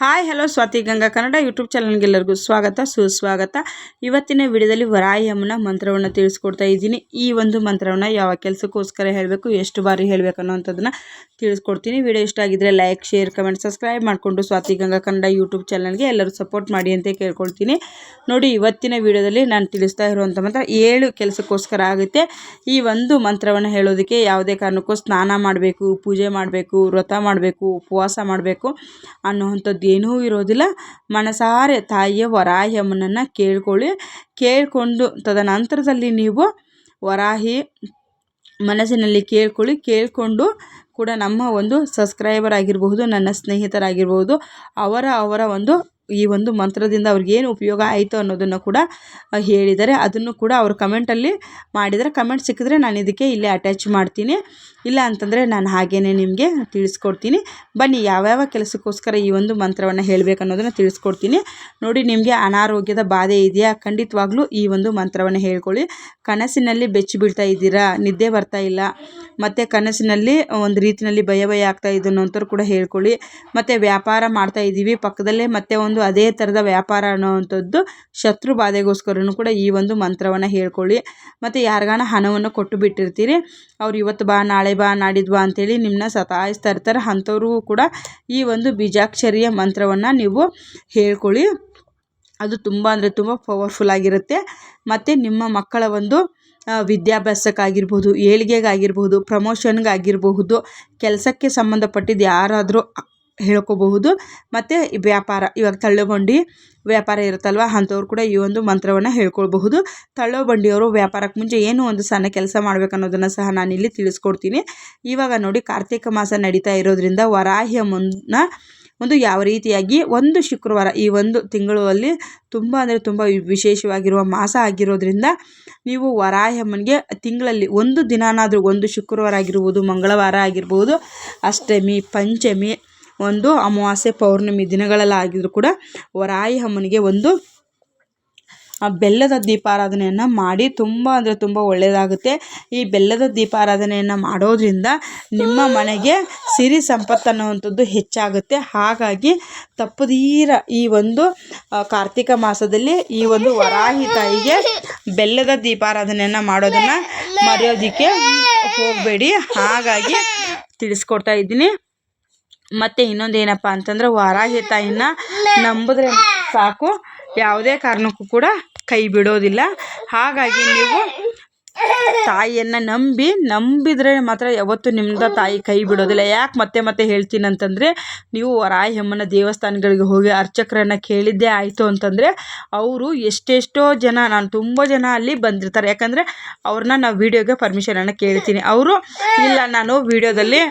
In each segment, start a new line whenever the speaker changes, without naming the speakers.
Hi, hello Swathi Ganga Kannada YouTube ಚಾನಲ್ಗೆಲ್ಲರಿಗೂ ಸ್ವಾಗತ, ಸುಸ್ವಾಗತ. ಇವತ್ತಿನ ವಿಡಿಯೋದಲ್ಲಿ ವರಾಯಮ್ಮನ ಮಂತ್ರವನ್ನು ತಿಳಿಸ್ಕೊಡ್ತಾ ಇದ್ದೀನಿ. ಈ ಒಂದು ಮಂತ್ರವನ್ನು ಯಾವ ಕೆಲಸಕ್ಕೋಸ್ಕರ ಹೇಳಬೇಕು, ಎಷ್ಟು ಬಾರಿ ಹೇಳಬೇಕು ಅನ್ನೋಂಥದ್ದನ್ನು ತಿಳಿಸ್ಕೊಡ್ತೀನಿ. ವಿಡಿಯೋ ಇಷ್ಟ ಆಗಿದ್ದರೆ ಲೈಕ್, ಶೇರ್, ಕಮೆಂಟ್, ಸಬ್ಸ್ಕ್ರೈಬ್ ಮಾಡಿಕೊಂಡು ಸ್ವಾತಿ ಗಂಗಾ ಕನ್ನಡ ಯೂಟ್ಯೂಬ್ ಚಾನಲ್ಗೆ ಎಲ್ಲರೂ ಸಪೋರ್ಟ್ ಮಾಡಿ ಅಂತ ಕೇಳ್ಕೊಳ್ತೀನಿ. ನೋಡಿ, ಇವತ್ತಿನ ವಿಡಿಯೋದಲ್ಲಿ ನಾನು ತಿಳಿಸ್ತಾ ಇರುವಂಥ ಮಂತ್ರ ಏಳು ಕೆಲಸಕ್ಕೋಸ್ಕರ ಆಗುತ್ತೆ. ಈ ಒಂದು ಮಂತ್ರವನ್ನು ಹೇಳೋದಕ್ಕೆ ಯಾವುದೇ ಕಾರಣಕ್ಕೂ ಸ್ನಾನ ಮಾಡಬೇಕು, ಪೂಜೆ ಮಾಡಬೇಕು, ವ್ರತ ಮಾಡಬೇಕು, ಉಪವಾಸ ಮಾಡಬೇಕು ಅನ್ನುವಂಥದ್ದು ಏನೂ ಇರೋದಿಲ್ಲ. ಮನಸಾರೆ, ತಾಯಿಯ ವರಾಹಿ ಅಮ್ಮನನ್ನು ಕೇಳ್ಕೊಳ್ಳಿ. ಕೇಳಿಕೊಂಡು ತದನಂತರದಲ್ಲಿ ನೀವು ವರಾಹಿ ಮನಸ್ಸಿನಲ್ಲಿ ಕೇಳ್ಕೊಳ್ಳಿ. ಕೇಳಿಕೊಂಡು ಕೂಡ ನಮ್ಮ ಒಂದು ಸಬ್ಸ್ಕ್ರೈಬರ್ ಆಗಿರಬಹುದು, ನನ್ನ ಸ್ನೇಹಿತರಾಗಿರ್ಬೋದು ಅವರ ಅವರ ಒಂದು ಈ ಒಂದು ಮಂತ್ರದಿಂದ ಅವ್ರಿಗೇನು ಉಪಯೋಗ ಆಯಿತು ಅನ್ನೋದನ್ನು ಕೂಡ ಹೇಳಿದ್ದಾರೆ. ಅದನ್ನು ಕೂಡ ಅವರು ಕಮೆಂಟಲ್ಲಿ ಮಾಡಿದರೆ ಕಮೆಂಟ್ ಸಿಕ್ಕಿದ್ರೆ ನಾನು ಇದಕ್ಕೆ ಇಲ್ಲೇ ಅಟ್ಯಾಚ್ ಮಾಡ್ತೀನಿ. ಇಲ್ಲ ಅಂತಂದರೆ ನಾನು ಹಾಗೇ ನಿಮಗೆ ತಿಳಿಸ್ಕೊಡ್ತೀನಿ. ಬನ್ನಿ, ಯಾವ್ಯಾವ ಕೆಲಸಕ್ಕೋಸ್ಕರ ಈ ಒಂದು ಮಂತ್ರವನ್ನು ಹೇಳಬೇಕನ್ನೋದನ್ನು ತಿಳಿಸ್ಕೊಡ್ತೀನಿ. ನೋಡಿ, ನಿಮಗೆ ಅನಾರೋಗ್ಯದ ಬಾಧೆ ಇದೆಯಾ? ಖಂಡಿತವಾಗ್ಲೂ ಈ ಒಂದು ಮಂತ್ರವನ್ನು ಹೇಳ್ಕೊಳ್ಳಿ. ಕನಸಿನಲ್ಲಿ ಬೆಚ್ಚಿ ಬೀಳ್ತಾ ಇದ್ದೀರಾ? ನಿದ್ದೆ ಬರ್ತಾ ಇಲ್ಲ. ಮತ್ತು ಕನಸಿನಲ್ಲಿ ಒಂದು ರೀತಿಯಲ್ಲಿ ಭಯ ಭಯ ಆಗ್ತಾ ಇದನ್ನು ಅನ್ನೋಂಥವ್ರು ಕೂಡ ಹೇಳ್ಕೊಳ್ಳಿ. ಮತ್ತು ವ್ಯಾಪಾರ ಮಾಡ್ತಾ ಇದ್ದೀವಿ ಪಕ್ಕದಲ್ಲೇ ಮತ್ತೆ ಒಂದು ಅದೇ ಥರದ ವ್ಯಾಪಾರ ಅನ್ನೋವಂಥದ್ದು ಶತ್ರು ಬಾಧೆಗೋಸ್ಕರನೂ ಕೂಡ ಈ ಒಂದು ಮಂತ್ರವನ್ನು ಹೇಳ್ಕೊಳ್ಳಿ. ಮತ್ತು ಯಾರಿಗಾನ ಹಣವನ್ನು ಕೊಟ್ಟು ಬಿಟ್ಟಿರ್ತೀರಿ, ಅವ್ರು ಇವತ್ತು ಬಾ, ನಾಳೆ ಬಾ, ನಾಡಿದ್ದು ಬಾ ಅಂತೇಳಿ ನಿಮ್ಮನ್ನ ಸತಾಯಿಸ್ತಾ ಇರ್ತಾರೆ. ಅಂಥವ್ರಿಗೂ ಕೂಡ ಈ ಒಂದು ಬೀಜಾಕ್ಷರಿಯ ಮಂತ್ರವನ್ನು ನೀವು ಹೇಳ್ಕೊಳ್ಳಿ. ಅದು ತುಂಬ ಅಂದರೆ ತುಂಬ ಪವರ್ಫುಲ್ ಆಗಿರುತ್ತೆ. ಮತ್ತು ನಿಮ್ಮ ಮಕ್ಕಳ ಒಂದು ವಿದ್ಯಾಭ್ಯಾಸಕ್ಕಾಗಿರ್ಬೋದು, ಏಳಿಗೆಗಾಗಿರ್ಬೋದು ಪ್ರಮೋಷನ್ಗಾಗಿರಬಹುದು ಕೆಲಸಕ್ಕೆ ಸಂಬಂಧಪಟ್ಟಿದ್ದು ಯಾರಾದರೂ ಹೇಳ್ಕೋಬಹುದು. ಮತ್ತು ವ್ಯಾಪಾರ, ಇವಾಗ ತಳ್ಳೋ ವ್ಯಾಪಾರ ಇರುತ್ತಲ್ವ, ಅಂಥವ್ರು ಕೂಡ ಈ ಒಂದು ಮಂತ್ರವನ್ನು ಹೇಳ್ಕೊಳ್ಬಹುದು. ತಳ್ಳೋ ಬಂಡಿಯವರು ವ್ಯಾಪಾರಕ್ಕೆ ಮುಂಚೆ ಏನು ಒಂದು ಸಣ್ಣ ಕೆಲಸ ಮಾಡಬೇಕು ಅನ್ನೋದನ್ನು ಸಹ ನಾನಿಲ್ಲಿ ತಿಳಿಸ್ಕೊಡ್ತೀನಿ. ಇವಾಗ ನೋಡಿ ಕಾರ್ತಿಕ ಮಾಸ ನಡೀತಾ ಇರೋದ್ರಿಂದ ವರಾಹ್ಯ ಮುನ್ನ ಒಂದು ಯಾವ ರೀತಿಯಾಗಿ ಒಂದು ಶುಕ್ರವಾರ ಈ ಒಂದು ತಿಂಗಳಲ್ಲಿ ತುಂಬ ಅಂದರೆ ತುಂಬ ವಿಶೇಷವಾಗಿರುವ ಮಾಸ ಆಗಿರೋದ್ರಿಂದ ನೀವು ವರಾಹಮ್ಮನಿಗೆ ತಿಂಗಳಲ್ಲಿ ಒಂದು ದಿನನಾದರೂ ಒಂದು ಶುಕ್ರವಾರ ಆಗಿರ್ಬೋದು, ಮಂಗಳವಾರ ಆಗಿರ್ಬೋದು, ಅಷ್ಟಮಿ, ಪಂಚಮಿ ಒಂದು ಅಮಾವಾಸ್ಯೆ ಪೌರ್ಣಮಿ ಆಗಿದ್ರು ಕೂಡ ವರಾಯಿ ಅಮ್ಮನಿಗೆ ಒಂದು ಬೆಲ್ಲದ ದೀಪಾರಾಧನೆಯನ್ನು ಮಾಡಿ ತುಂಬ ಅಂದರೆ ತುಂಬ ಒಳ್ಳೆಯದಾಗುತ್ತೆ ಈ ಬೆಲ್ಲದ ದೀಪಾರಾಧನೆಯನ್ನು ಮಾಡೋದ್ರಿಂದ ನಿಮ್ಮ ಮನೆಗೆ ಸಿರಿ ಸಂಪತ್ತು ಅನ್ನುವಂಥದ್ದು ಹೆಚ್ಚಾಗುತ್ತೆ. ಹಾಗಾಗಿ ತಪ್ಪದೀರ ಈ ಒಂದು ಕಾರ್ತಿಕ ಮಾಸದಲ್ಲಿ ಈ ಒಂದು ವರಾಹಿ ತಾಯಿಗೆ ಬೆಲ್ಲದ ದೀಪಾರಾಧನೆಯನ್ನು ಮಾಡೋದನ್ನು ಮರೆಯೋದಕ್ಕೆ ಹೋಗಬೇಡಿ. ಹಾಗಾಗಿ ತಿಳಿಸ್ಕೊಡ್ತಾ ಇದ್ದೀನಿ. ಮತ್ತು ಇನ್ನೊಂದು ಏನಪ್ಪ ಅಂತಂದ್ರೆ ವಾರಾಹಿ ತಾಯಿನ ನಂಬಿದ್ರೆ ಸಾಕು. ಯಾವುದೇ ಕಾರಣಕ್ಕೂ ಕೂಡ ಕೈ ಬಿಡೋದಿಲ್ಲ. ಹಾಗಾಗಿ ನೀವು ತಾಯಿಯನ್ನು ನಂಬಿ, ನಂಬಿದರೆ ಮಾತ್ರ ಯಾವತ್ತೂ ನಿಮ್ದು ತಾಯಿ ಕೈ ಬಿಡೋದಿಲ್ಲ. ಯಾಕೆ ಮತ್ತೆ ಮತ್ತೆ ಹೇಳ್ತೀನಿ ಅಂತಂದ್ರೆ ನೀವು ರಾಯ ಹೆಮ್ಮನ ದೇವಸ್ಥಾನಗಳಿಗೆ ಹೋಗಿ ಅರ್ಚಕರನ್ನ ಕೇಳಿದ್ದೇ ಆಯಿತು ಅಂತಂದರೆ, ಅವರು ಎಷ್ಟೆಷ್ಟೋ ಜನ, ನಾನು ತುಂಬ ಜನ ಅಲ್ಲಿ ಬಂದಿರ್ತಾರೆ. ಯಾಕಂದರೆ, ಅವ್ರನ್ನ ನಾವು ವೀಡಿಯೋಗೆ ಪರ್ಮಿಷನನ್ನು ಕೇಳ್ತೀನಿ. ಅವರು, ಇಲ್ಲ, ನಾನು ವೀಡಿಯೋದಲ್ಲಿ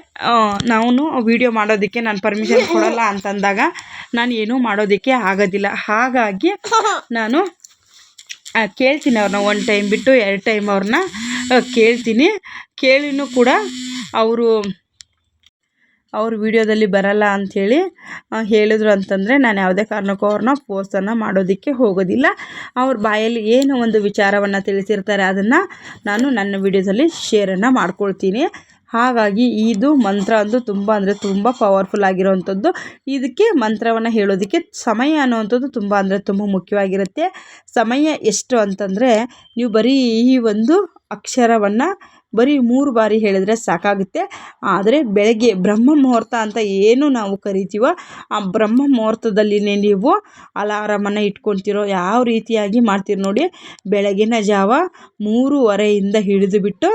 ನಾನು ವೀಡಿಯೋ ಮಾಡೋದಕ್ಕೆ ನಾನು ಪರ್ಮಿಷನ್ ಕೊಡೋಲ್ಲ ಅಂತಂದಾಗ, ನಾನು ಏನೂ ಮಾಡೋದಕ್ಕೆ ಆಗೋದಿಲ್ಲ. ಹಾಗಾಗಿ, ನಾನು ಕೇಳ್ತೀನಿ ಅವ್ರನ್ನ ಒನ್ ಟೈಮ್ ಬಿಟ್ಟು ಎರಡು ಟೈಮ್ ಅವ್ರನ್ನ ಕೇಳ್ತೀನಿ. ಕೇಳಿನೂ ಕೂಡ ಅವರು, ಅವ್ರ ವಿಡಿಯೋದಲ್ಲಿ ಬರಲ್ಲ ಅಂಥೇಳಿ ಹೇಳಿದ್ರು ಅಂತಂದರೆ ನಾನು ಯಾವುದೇ ಕಾರಣಕ್ಕೂ ಅವ್ರನ್ನ ಪೋಸ್ಟನ್ನು ಮಾಡೋದಕ್ಕೆ ಹೋಗೋದಿಲ್ಲ. ಅವ್ರ ಬಾಯಲ್ಲಿ ಏನು ಒಂದು ವಿಚಾರವನ್ನು ತಿಳಿಸಿರ್ತಾರೆ, ಅದನ್ನು ನಾನು ನನ್ನ ವಿಡಿಯೋದಲ್ಲಿ ಶೇರನ್ನು ಮಾಡ್ಕೊಳ್ತೀನಿ. ಹಾಗಾಗಿ ಇದು ಮಂತ್ರ ಅಂದು ತುಂಬ ಅಂದರೆ ತುಂಬ ಪವರ್ಫುಲ್ ಆಗಿರುವಂಥದ್ದು ಇದಕ್ಕೆ ಮಂತ್ರವನ್ನು ಹೇಳೋದಕ್ಕೆ ಸಮಯ ಅನ್ನುವಂಥದ್ದು ತುಂಬ ಅಂದರೆ ತುಂಬ ಮುಖ್ಯವಾಗಿರುತ್ತೆ. ಸಮಯ ಎಷ್ಟು ಅಂತಂದರೆ, ನೀವು ಬರೀ ಈ ಒಂದು ಅಕ್ಷರವನ್ನು ಬರೀ ಮೂರು ಬಾರಿ ಹೇಳಿದ್ರೆ ಸಾಕಾಗುತ್ತೆ. ಆದರೆ ಬೆಳಗ್ಗೆ ಬ್ರಹ್ಮ ಮುಹೂರ್ತ ಅಂತ ಏನು ನಾವು ಕರಿತೀವೋ, ಆ ಬ್ರಹ್ಮ ಮುಹೂರ್ತದಲ್ಲಿನೇ ನೀವು ಅಲಾರಾಮನ್ನು ಇಟ್ಕೊಳ್ತಿರೋ, ಯಾವ ರೀತಿಯಾಗಿ ಮಾಡ್ತೀರಿ ನೋಡಿ, ಬೆಳಗಿನ ಜಾವ ಮೂರುವರೆಯಿಂದ ಹಿಡಿದು ಬಿಟ್ಟು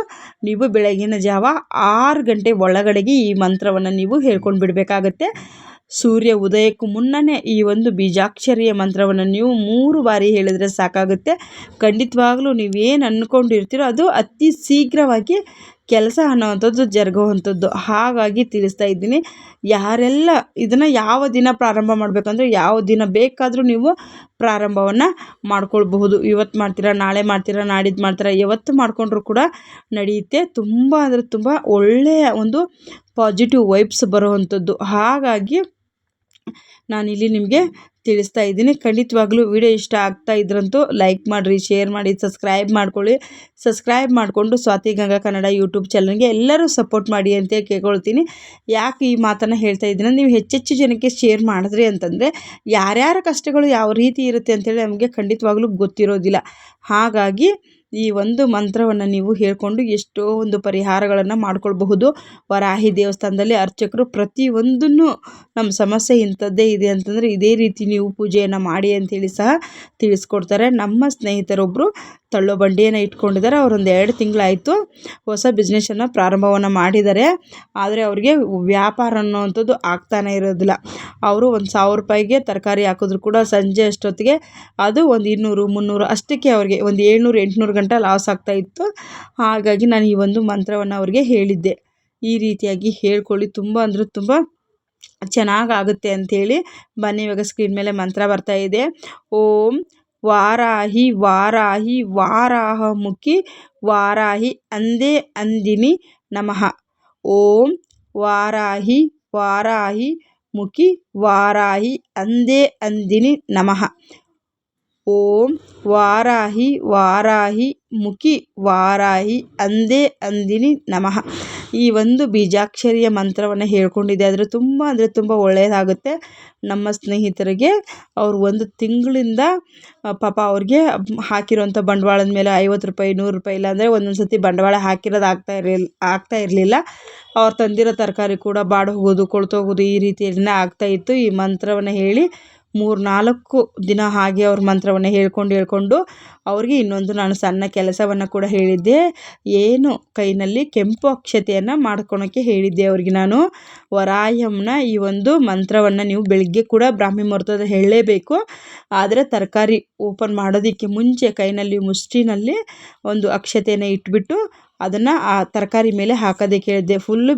ನೀವು ಬೆಳಗಿನ ಜಾವ ಆರು ಗಂಟೆ ಒಳಗಡೆಗೆ ಈ ಮಂತ್ರವನ್ನು ನೀವು ಹೇಳ್ಕೊಂಡು ಬಿಡಬೇಕಾಗತ್ತೆ ಸೂರ್ಯ ಉದಯಕ್ಕೂ ಮುನ್ನನೇ ಈ ಒಂದು ಬೀಜಾಕ್ಷರಿಯ ಮಂತ್ರವನ್ನು ನೀವು ಮೂರು ಬಾರಿ ಹೇಳಿದರೆ ಸಾಕಾಗುತ್ತೆ. ಖಂಡಿತವಾಗ್ಲೂ ನೀವೇನು ಅಂದ್ಕೊಂಡಿರ್ತೀರೋ ಅದು ಅತಿ ಶೀಘ್ರವಾಗಿ ಕೆಲಸ ಅನ್ನೋವಂಥದ್ದು ಜರುಗುವಂಥದ್ದು. ಹಾಗಾಗಿ ತಿಳಿಸ್ತಾ ಇದ್ದೀನಿ. ಯಾರೆಲ್ಲ ಇದನ್ನು ಯಾವ ದಿನ ಪ್ರಾರಂಭ ಮಾಡಬೇಕಂದ್ರೆ ಯಾವ ದಿನ ಬೇಕಾದರೂ ನೀವು ಪ್ರಾರಂಭವನ್ನು ಮಾಡ್ಕೊಳ್ಬಹುದು. ಇವತ್ತು ಮಾಡ್ತೀರಾ, ನಾಳೆ ಮಾಡ್ತೀರಾ ನಾಡಿದ್ದು ಮಾಡ್ತೀರಾ, ಯಾವತ್ತು ಮಾಡಿಕೊಂಡ್ರೂ ಕೂಡ ನಡೆಯುತ್ತೆ ತುಂಬ ಅಂದರೆ ತುಂಬ ಒಳ್ಳೆಯ ಒಂದು ಪಾಸಿಟಿವ್ ವೈಬ್ಸ್ ಬರುವಂಥದ್ದು. ಹಾಗಾಗಿ ನಾನಿಲ್ಲಿ ನಿಮಗೆ ತಿಳಿಸ್ತಾ ಇದ್ದೀನಿ. ಖಂಡಿತವಾಗ್ಲೂ ವಿಡಿಯೋ ಇಷ್ಟ ಆಗ್ತಾ ಇದ್ರಂತೂ ಲೈಕ್ ಮಾಡಿರಿ, ಶೇರ್ ಮಾಡಿ, ಸಬ್ಸ್ಕ್ರೈಬ್ ಮಾಡ್ಕೊಳ್ಳಿ. ಸಬ್ಸ್ಕ್ರೈಬ್ ಮಾಡಿಕೊಂಡು ಸ್ವಾತಿ ಗಂಗಾ ಕನ್ನಡ ಯೂಟ್ಯೂಬ್ ಚಾನಲ್ಗೆ ಎಲ್ಲರೂ ಸಪೋರ್ಟ್ ಮಾಡಿ ಅಂತ ಕೇಳ್ಕೊಳ್ತೀನಿ. ಯಾಕೆ ಈ ಮಾತನ್ನು ಹೇಳ್ತಾ ಇದ್ದೀನಿ ನೀವು ಹೆಚ್ಚೆಚ್ಚು ಜನಕ್ಕೆ ಶೇರ್ ಮಾಡಿದ್ರಿ ಅಂತಂದರೆ, ಯಾರ್ಯಾರ ಕಷ್ಟಗಳು ಯಾವ ರೀತಿ ಇರುತ್ತೆ ಅಂತೇಳಿ ನಮಗೆ ಖಂಡಿತವಾಗ್ಲೂ ಗೊತ್ತಿರೋದಿಲ್ಲ. ಹಾಗಾಗಿ ಈ ಒಂದು ಮಂತ್ರವನ್ನು ನೀವು ಹೇಳ್ಕೊಂಡು ಎಷ್ಟೋ ಒಂದು ಪರಿಹಾರಗಳನ್ನು ಮಾಡ್ಕೊಳ್ಬಹುದು. ವರಾಹಿ ದೇವಸ್ಥಾನದಲ್ಲಿ ಅರ್ಚಕರು ಪ್ರತಿಯೊಂದನ್ನು ನಮ್ಮ ಸಮಸ್ಯೆ ಇಂಥದ್ದೇ ಇದೆ ಅಂತಂದರೆ ಇದೇ ರೀತಿ ನೀವು ಪೂಜೆಯನ್ನು ಮಾಡಿ ಅಂತೇಳಿ ಸಹ ತಿಳಿಸ್ಕೊಡ್ತಾರೆ. ನಮ್ಮ ಸ್ನೇಹಿತರೊಬ್ಬರು ತಳ್ಳೋ ಬಂಡಿಯನ್ನು ಇಟ್ಕೊಂಡಿದ್ದಾರೆ. ಅವರೊಂದು ಎರಡು ತಿಂಗಳಾಯಿತು ಹೊಸ ಬಿಸ್ನೆಸನ್ನು ಪ್ರಾರಂಭವನ್ನು ಮಾಡಿದ್ದಾರೆ. ಆದರೆ ಅವರಿಗೆ ವ್ಯಾಪಾರ ಅನ್ನೋವಂಥದ್ದು ಆಗ್ತಾನೆ ಇರೋದಿಲ್ಲ. ಅವರು ಒಂದು ಸಾವಿರ ರೂಪಾಯಿಗೆ ತರಕಾರಿ ಹಾಕಿದ್ರು ಕೂಡ ಸಂಜೆ ಅಷ್ಟೊತ್ತಿಗೆ ಅದು ಒಂದು ಇನ್ನೂರು, ಮುನ್ನೂರು ಅಷ್ಟಕ್ಕೆ ಅವ್ರಿಗೆ ಒಂದು ಏಳ್ನೂರು, ಎಂಟುನೂರು ಗಂಟೆ ಲಾಸ್ ಆಗ್ತಾಯಿತ್ತು ಹಾಗಾಗಿ ನಾನು ಈ ಒಂದು ಮಂತ್ರವನ್ನು ಅವ್ರಿಗೆ ಹೇಳಿದ್ದೆ. ಈ ರೀತಿಯಾಗಿ ಹೇಳ್ಕೊಳ್ಳಿ. ತುಂಬ ಅಂದರೆ ತುಂಬ ಚೆನ್ನಾಗಾಗುತ್ತೆ ಅಂಥೇಳಿ ಬನ್ನಿ. ಇವಾಗ ಸ್ಕ್ರೀನ್ ಮೇಲೆ ಮಂತ್ರ ಬರ್ತಾ ಇದೆ. ಓಂ ವಾರಾಹಿ ವಾರಾಹಿ ವಾರಾಹಮುಖಿ ವಾರಾಹಿ ಅಂದೇ ಅಂದಿನಿ ನಮಃ ಓಂ ವಾರಾಹಿ ವಾರಾಹಿ ಮುಖಿ ವಾರಾಹಿ ಅಂದೇ ಅಂದಿನಿ ನಮಃ ಓಂ ವಾರಾಹಿ ವಾರಾಹಿ ಮುಖಿ ವಾರಾಹಿ ಅಂದೇ ಅಂದಿನಿ ನಮಃ. ಈ ಒಂದು ಬೀಜಾಕ್ಷರಿಯ ಮಂತ್ರವನ್ನು ಹೇಳ್ಕೊಂಡಿದ್ದೆ. ಆದರೆ ತುಂಬ ಅಂದರೆ ತುಂಬ ಒಳ್ಳೆಯದಾಗುತ್ತೆ ನಮ್ಮ ಸ್ನೇಹಿತರಿಗೆ ಅವ್ರು ಒಂದು ತಿಂಗಳಿಂದ ಪಾಪ ಅವ್ರಿಗೆ ಹಾಕಿರೋಂಥ ಬಂಡವಾಳದ ಮೇಲೆ ಐವತ್ತು ರೂಪಾಯಿ, ನೂರು ರೂಪಾಯಿ ಇಲ್ಲಾಂದರೆ ಒಂದೊಂದು ಸರ್ತಿ ಬಂಡವಾಳ ಹಾಕಿರೋದು ಆಗ್ತಾ ಇರಲಿಲ್ಲ ಆಗ್ತಾ ಇರಲಿಲ್ಲ. ಅವ್ರು ತಂದಿರೋ ತರಕಾರಿ ಕೂಡ ಬಾಡಿ ಹೋಗೋದು ಕೊಳ್ತೋಗೋದು ಈ ರೀತಿಯಲ್ಲೇ ಆಗ್ತಾಯಿತ್ತು ಈ ಮಂತ್ರವನ್ನು ಹೇಳಿ ಮೂರು ನಾಲ್ಕು ದಿನ ಹಾಗೆ ಅವ್ರ ಮಂತ್ರವನ್ನು ಹೇಳ್ಕೊಂಡು ಹೇಳ್ಕೊಂಡು ಅವ್ರಿಗೆ ಇನ್ನೊಂದು ನಾನು ಸಣ್ಣ ಕೆಲಸವನ್ನು ಕೂಡ ಹೇಳಿದ್ದೆ. ಏನು ಕೈನಲ್ಲಿ ಕೆಂಪು ಅಕ್ಷತೆಯನ್ನು ಮಾಡ್ಕೊಳೋಕ್ಕೆ ಹೇಳಿದ್ದೆ ಅವ್ರಿಗೆ ನಾನು. ವರಾಯಂನ ಈ ಒಂದು ಮಂತ್ರವನ್ನು ನೀವು ಬೆಳಗ್ಗೆ ಕೂಡ ಬ್ರಾಹ್ಮಿ ಮುಹೂರ್ತದ ಹೇಳಲೇಬೇಕು. ಆದರೆ ತರಕಾರಿ ಓಪನ್ ಮಾಡೋದಕ್ಕೆ ಮುಂಚೆ ಕೈನಲ್ಲಿ ಮುಷ್ಟಿನಲ್ಲಿ ಒಂದು ಅಕ್ಷತೆಯನ್ನು ಇಟ್ಬಿಟ್ಟು ಅದನ್ನು ಆ ತರಕಾರಿ ಮೇಲೆ ಹಾಕೋದಕ್ಕೆ ಹೇಳಿದ್ದೆ ಫುಲ್ಲು